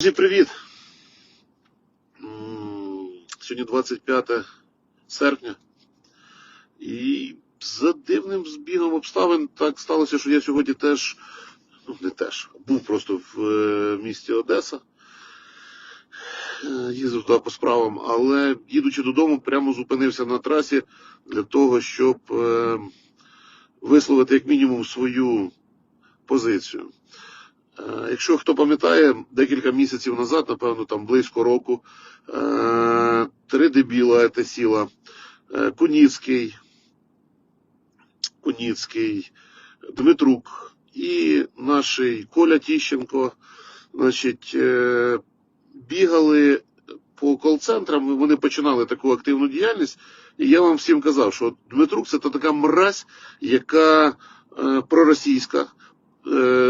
Друзі, привіт! Сьогодні 25 серпня. І за дивним збігом обставин так сталося, що я сьогодні теж, ну не теж, був просто в е, місті Одеса. Е, Їздив туди по справам, але їдучи додому, прямо зупинився на трасі для того, щоб е, висловити як мінімум свою позицію. Е, Якщо хто пам'ятає, декілька місяців назад, напевно, там близько року, е, три дебіла це сіла, е, Куніцький, Куніцький, Дмитрук і наш Коля Тіщенко, значить, бігали по кол-центрам, вони починали таку активну діяльність, і я вам всім казав, що Дмитрук це та така мразь, яка проросійська,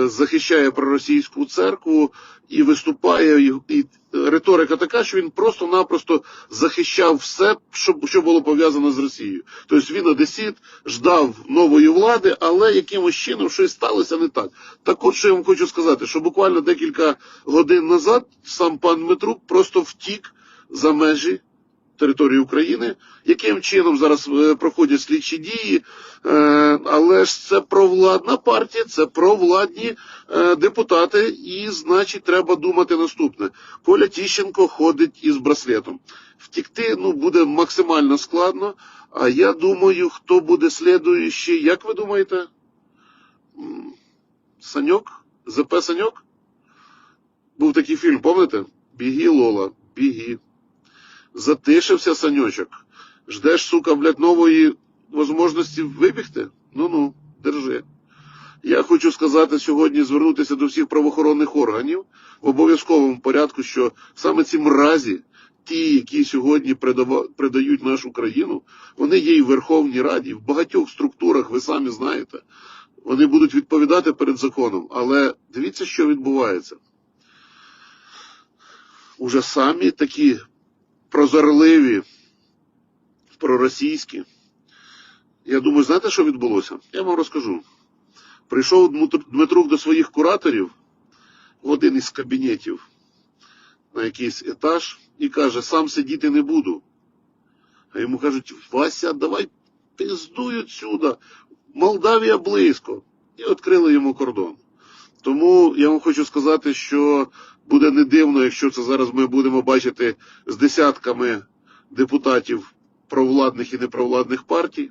захищає проросійську церкву і виступає, і, риторика така, що він просто-напросто захищав все, що, що було пов'язано з Росією. Тобто він одесіт, ждав нової влади, але якимось чином щось сталося не так. Так от що я вам хочу сказати, що буквально декілька годин назад сам пан Дмитрук просто втік за межі території України, яким чином зараз е, проходять слідчі дії, е, але ж це провладна партія, це провладні е, депутати, і значить треба думати наступне. Коля Тіщенко ходить із браслетом. Втікти ну, буде максимально складно. А я думаю, хто буде слідуючий, як ви думаєте? Саньок? ЗП Саньок? Був такий фільм, пам'ятаєте? Біги, Лола, біги затишився санючок. Ждеш, сука, блядь, нової можливості вибігти? Ну-ну, держи. Я хочу сказати сьогодні, звернутися до всіх правоохоронних органів в обов'язковому порядку, що саме ці мразі, ті, які сьогодні придають нашу країну, вони є і в Верховній Раді, в багатьох структурах, ви самі знаєте. Вони будуть відповідати перед законом. Але дивіться, що відбувається. Уже самі такі прозорливі, проросійські. Я думаю, знаєте, що відбулося? Я вам розкажу. Прийшов Дмитр- Дмитрук до своїх кураторів в один із кабінетів на якийсь етаж і каже, сам сидіти не буду. А йому кажуть, Вася, давай пиздуй отсюда, Молдавія близько. І відкрили йому кордон. Тому я вам хочу сказати, що буде не дивно, якщо це зараз ми будемо бачити з десятками депутатів провладних і непровладних партій.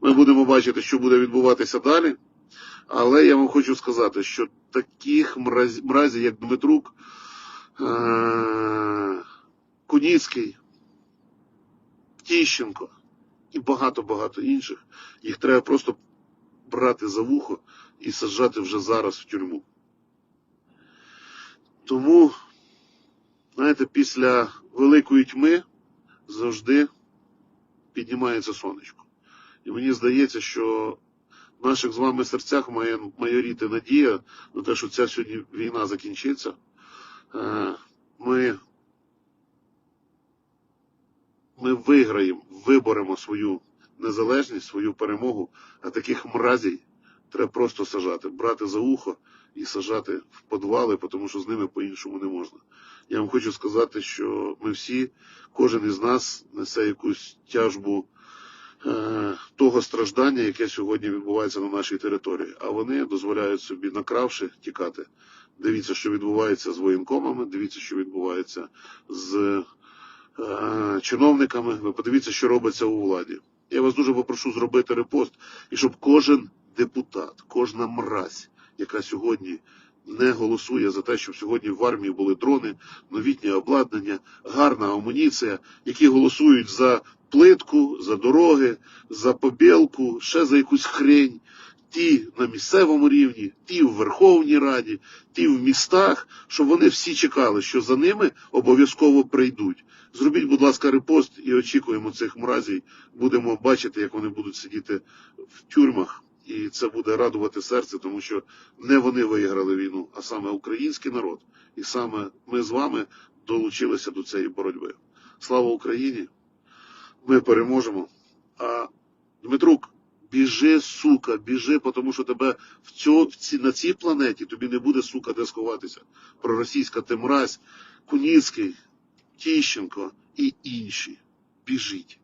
Ми будемо бачити, що буде відбуватися далі. Але я вам хочу сказати, що таких мразів, мразів як Дмитрук, е- Куніцький, Тіщенко і багато-багато інших, їх треба просто брати за вухо і саджати вже зараз в тюрму. Тому, знаєте, після великої тьми завжди піднімається сонечко. І мені здається, що в наших з вами серцях має майоріти надія на те, що ця сьогодні війна закінчиться. Е, Ми, ми виграємо, виборемо свою незалежність, свою перемогу, а таких мразій треба просто сажати, брати за ухо і сажати в подвали, тому що з ними по-іншому не можна. Я вам хочу сказати, що ми всі, кожен із нас несе якусь тяжбу е, того страждання, яке сьогодні відбувається на нашій території. А вони дозволяють собі, накравши, тікати. Дивіться, що відбувається з воєнкомами, дивіться, що відбувається з е, чиновниками. Ви подивіться, що робиться у владі. Я вас дуже попрошу зробити репост, і щоб кожен депутат, кожна мразь, яка сьогодні не голосує за те, щоб сьогодні в армії були дрони, новітнє обладнання, гарна амуніція, які голосують за плитку, за дороги, за побілку, ще за якусь хрень. Ті на місцевому рівні, ті в Верховній Раді, ті в містах, щоб вони всі чекали, що за ними обов'язково прийдуть. Зробіть, будь ласка, репост і очікуємо цих мразій. Будемо бачити, як вони будуть сидіти в тюрмах, і це буде радувати серце, тому що не вони виграли війну, а саме український народ. І саме ми з вами долучилися до цієї боротьби. Слава Україні! Ми переможемо. А Дмитрук, Біжи, сука, біжи, тому що тебе в цьо, в ці, на цій планеті тобі не буде, сука, де сховатися. Проросійська ти мразь, Куніцький, Тіщенко і інші. Біжіть.